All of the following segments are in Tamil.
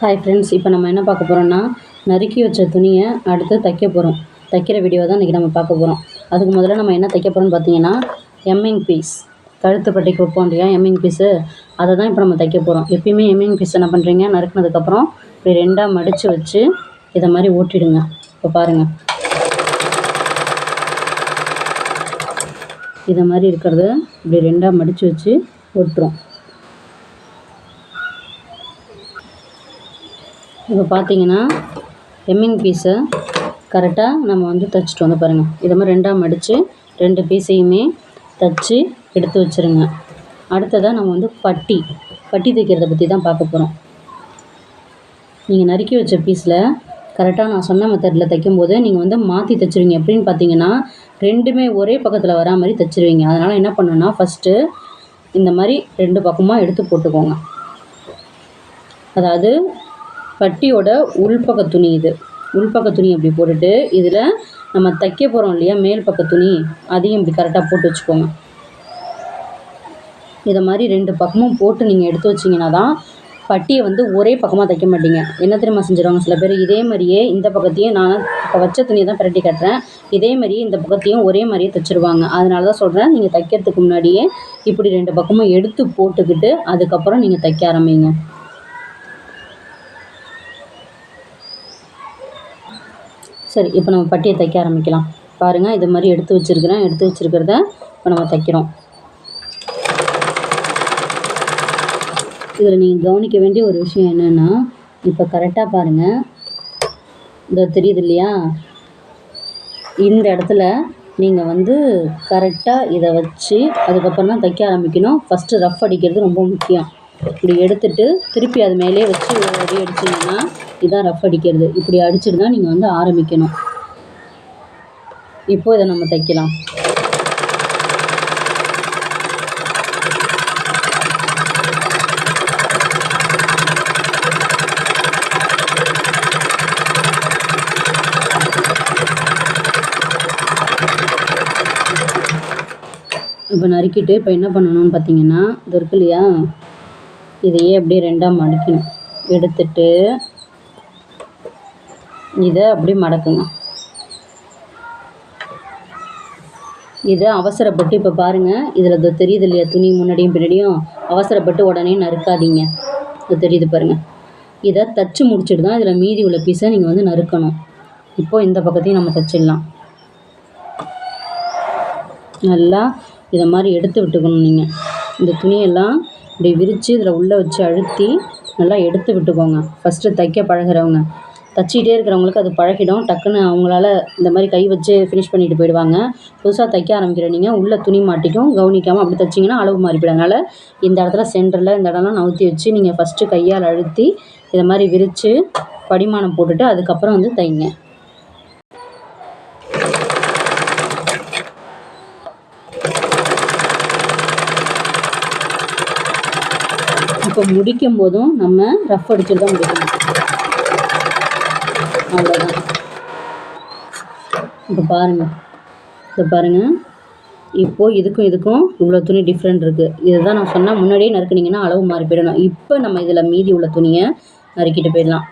ஹாய் ஃப்ரெண்ட்ஸ் இப்போ நம்ம என்ன பார்க்க போகிறோம்னா நறுக்கி வச்ச துணியை அடுத்து தைக்க போகிறோம் தைக்கிற வீடியோ தான் இன்றைக்கி நம்ம பார்க்க போகிறோம் அதுக்கு முதல்ல நம்ம என்ன தைக்க போகிறோம்னு பார்த்தீங்கன்னா எம்மிங் பீஸ் கழுத்து பட்டிக்கு வைப்போம் இல்லையா எம்மிங் பீஸு அதை தான் இப்போ நம்ம தைக்க போகிறோம் எப்பயுமே எம்மிங் பீஸ் என்ன பண்ணுறீங்க நறுக்குனதுக்கப்புறம் இப்படி ரெண்டாக மடித்து வச்சு இதை மாதிரி ஓட்டிடுங்க. இப்போ பாருங்கள் இதை மாதிரி இருக்கிறது இப்படி ரெண்டாக மடித்து வச்சு ஓட்டுறோம். இப்போ பார்த்தீங்கன்னா ஹெம்மிங் பீஸை கரெக்டாக நம்ம வந்து தைச்சிட்டு வந்து பாருங்கள் இதை மாதிரி ரெண்டாக மடித்து ரெண்டு பீஸையுமே தைச்சி எடுத்து வச்சுருங்க. அடுத்ததாக நம்ம வந்து பட்டி பட்டி தைக்கிறத பற்றி தான் பார்க்க போகிறோம் நீங்கள் நறுக்கி வச்ச பீஸில் கரெக்டாக நான் சொன்ன மெத்தடில் தைக்கும்போது நீங்கள் வந்து மாற்றி தைச்சிருவீங்க. எப்படின்னு பார்த்தீங்கன்னா ரெண்டுமே ஒரே பக்கத்தில் வரா மாதிரி தைச்சிருவீங்க. அதனால் என்ன பண்ணுன்னா ஃபஸ்ட்டு இந்த மாதிரி ரெண்டு பக்கமாக எடுத்து போட்டுக்கோங்க. அதாவது பட்டியோட உள்பக்க துணி இது. உள்பக்க துணி அப்படி போட்டுட்டு இதில் நம்ம தைக்க போகிறோம் இல்லையா மேல் பக்க துணி அதையும் இப்படி கரெக்டாக போட்டு வச்சுக்கோங்க. இதை மாதிரி ரெண்டு பக்கமும் போட்டு நீங்கள் எடுத்து வச்சிங்கன்னா தான் பட்டியை வந்து ஒரே பக்கமாக தைக்க மாட்டீங்க. என்ன தெரியுமா செஞ்சிருவாங்க? சில பேர் இதே மாதிரியே இந்த பக்கத்தையும் நான் இப்போ வச்ச துணியை தான் பிரட்டி கட்டுறேன். இதே மாதிரியே இந்த பக்கத்தையும் ஒரே மாதிரியே தைச்சிருவாங்க. அதனால தான் சொல்கிறேன் நீங்கள் தைக்கிறதுக்கு முன்னாடியே இப்படி ரெண்டு பக்கமும் எடுத்து போட்டுக்கிட்டு அதுக்கப்புறம் நீங்கள் தைக்க ஆரம்பிங்க. சரி இப்போ நம்ம பட்டியை தைக்க ஆரம்பிக்கலாம். பாருங்கள் இது மாதிரி எடுத்து வச்சுருக்கிறேன். எடுத்து வச்சுருக்கிறத இப்போ நம்ம தைக்கிறோம். இதில் நீங்கள் கவனிக்க வேண்டிய ஒரு விஷயம் என்னென்னா இப்போ கரெக்டாக பாருங்கள் இதோ தெரியுது இல்லையா? இந்த இடத்துல நீங்கள் வந்து கரெக்டாக இதை வச்சு அதுக்கப்புறம் தான் தைக்க ஆரம்பிக்கணும். ஃபஸ்ட்டு ரஃப் அடிக்கிறது ரொம்ப முக்கியம். இப்படி எடுத்துட்டு திருப்பி அது மேலே வச்சு அடி அடிச்சிங்கன்னா இதான் ரஃப் அடிக்கிறது. இப்படி அடிச்சுட்டு தான் நீங்கள் வந்து ஆரம்பிக்கணும். இப்போ இதை நம்ம தைக்கலாம். இப்போ நறுக்கிட்டு இப்போ என்ன பண்ணணும்னு பார்த்தீங்கன்னா இது இருக்கு இல்லையா? இதையே அப்படியே ரெண்டாக மடிக்கணும். எடுத்துட்டு இதை அப்படி மடக்குங்க. இதை அவசரப்பட்டு இப்போ பாருங்கள் இதில் இது தெரியுது இல்லையா? துணி முன்னாடியும் பின்னாடியும். அவசரப்பட்டு உடனே நறுக்காதீங்க. இது தெரியுது பாருங்கள் இதை தச்சு முடிச்சுட்டு தான் இதில் மீதி உள்ள பீஸை நீங்கள் வந்து நறுக்கணும். இப்போது இந்த பக்கத்தையும் நம்ம தச்சிடலாம். நல்லா இதை மாதிரி எடுத்து விட்டுக்கணும் நீங்கள் இந்த துணியெல்லாம் இப்படி விரித்து இதில் உள்ளே வச்சு அழுத்தி நல்லா எடுத்து விட்டுக்கோங்க. ஃபஸ்ட்டு தைக்க பழகிறவங்க. தச்சிக்கிட்டே இருக்கிறவங்களுக்கு அது பழகிடும். டக்குன்னு அவங்களால இந்த மாதிரி கை வச்சு ஃபினிஷ் பண்ணிட்டு போயிடுவாங்க. புதுசாக தைக்க ஆரம்பிக்கிற நீங்கள் உள்ளே துணி மாட்டிக்கும். கவனிக்காமல் அப்படி தைச்சிங்கன்னா அளவு மாறி அதனால் இந்த இடத்துல சென்டரில் இந்த இடம்லாம் நவுத்தி வச்சு நீங்கள் ஃபஸ்ட்டு கையால் அழுத்தி இதை மாதிரி விரித்து படிமானம் போட்டுட்டு அதுக்கப்புறம் வந்து தைங்க. இப்போ முடிக்கும் போதும் நம்ம ரஃப் அடிச்சுட்டு தான் முடிக்கணும். அவ்வளோதான் இப்போ பாருங்கள் இப்போ பாருங்கள் இப்போது இதுக்கும் இதுக்கும் இவ்வளோ துணி டிஃப்ரெண்ட் இருக்குது இதை தான் நான் சொன்னால் முன்னாடியே நறுக்குனிங்கன்னா அளவு மாறி போயிடணும். இப்போ நம்ம இதில் மீதி உள்ள துணியை நறுக்கிட்டு போயிடலாம்.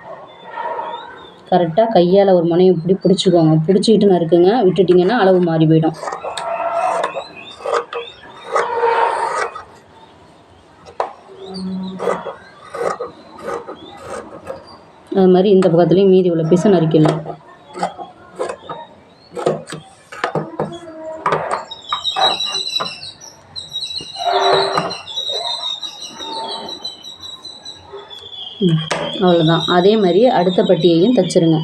கரெக்டாக கையால் ஒரு முனையை இப்படி பிடிச்சிக்கோங்க. பிடிச்சிக்கிட்டு நறுக்குங்க. விட்டுட்டிங்கன்னா அளவு மாறி போயிடும். அது மாதிரி இந்த பக்கத்துலேயும் மீதி உள்ள பீஸை நறுக்கிடலாம் அவ்வளோதான் அதே மாதிரி அடுத்த பட்டியையும் தைச்சிருங்க.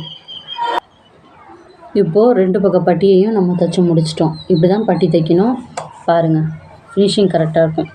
இப்போது ரெண்டு பக்கம் பட்டியையும் நம்ம தைச்சி முடிச்சிட்டோம். இப்படி தான் பட்டி தைக்கணும். பாருங்கள் ஃபினிஷிங் கரெக்டாக இருக்கும்.